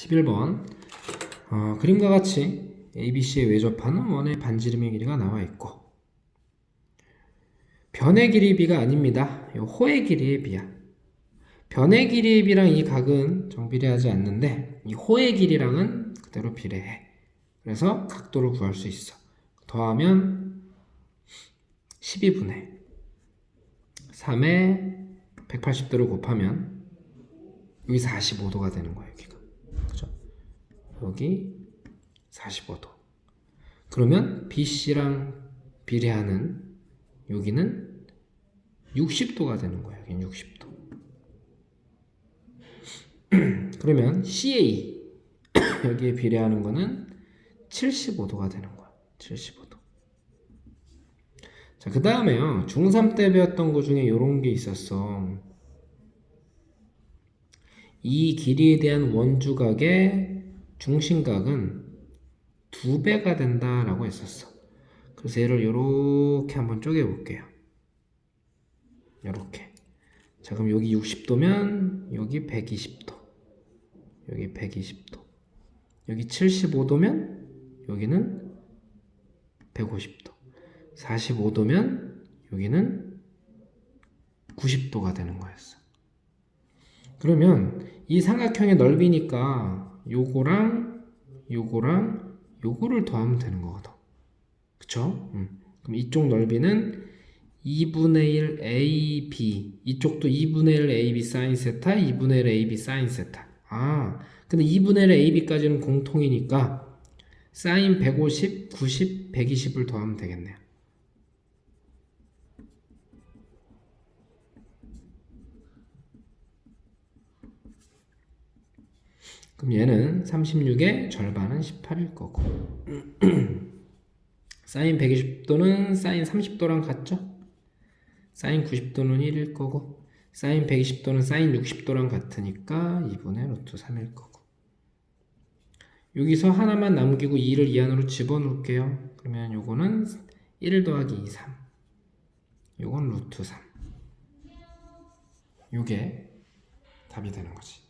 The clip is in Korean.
11번 어, 그림과 같이 ABC의 외접하는 원의 반지름의 길이가 나와 있고 변의 길이 B가 아닙니다. 요 호의 길이의 B야. 변의 길이의 B랑 이 각은 정비례하지 않는데 이 호의 길이랑은 그대로 비례해. 그래서 각도를 구할 수 있어. 더하면 12분의 3에 180도를 곱하면 여기 45도가 되는 거예요, 여기가. 여기 45도. 그러면 BC랑 비례하는 여기는 60도가 되는 거예요. 여기는 60도. 그러면 CA 여기에 비례하는 거는 75도가 되는 거야. 75도. 자, 그 다음에요. 중3 때 배웠던 거 중에 이런 게 있었어. 이 길이에 대한 원주각의 중심각은 두 배가 된다라고 했었어. 그래서 얘를 이렇게 한번 쪼개 볼게요. 이렇게. 자, 그럼 여기 60도면 여기 120도. 여기 120도. 여기 75도면 여기는 150도. 45도면 여기는 90도가 되는 거였어. 그러면 이 삼각형의 넓이니까 요거랑 요거랑 요거를 더하면 되는 거거든. 그쵸? 음. 그럼 이쪽 넓이는 2분의 1 AB 이쪽도 2분의 1 AB 사인 세타 2분의 1 AB 사인 세타 아 근데 2분의 1 AB까지는 공통이니까 사인 150, 90, 120을 더하면 되겠네요. 그럼 얘는 36의 절반은 18일 거고. 사인 120도는 사인 30도랑 같죠? 사인 90도는 1일 거고 사인 120도는 사인 60도랑 같으니까 2분의 루트 3일 거고. 여기서 하나만 남기고 2를 이 안으로 집어넣을게요. 그러면 요거는 1 더하기 2, 3 요건 루트 3 요게 답이 되는 거지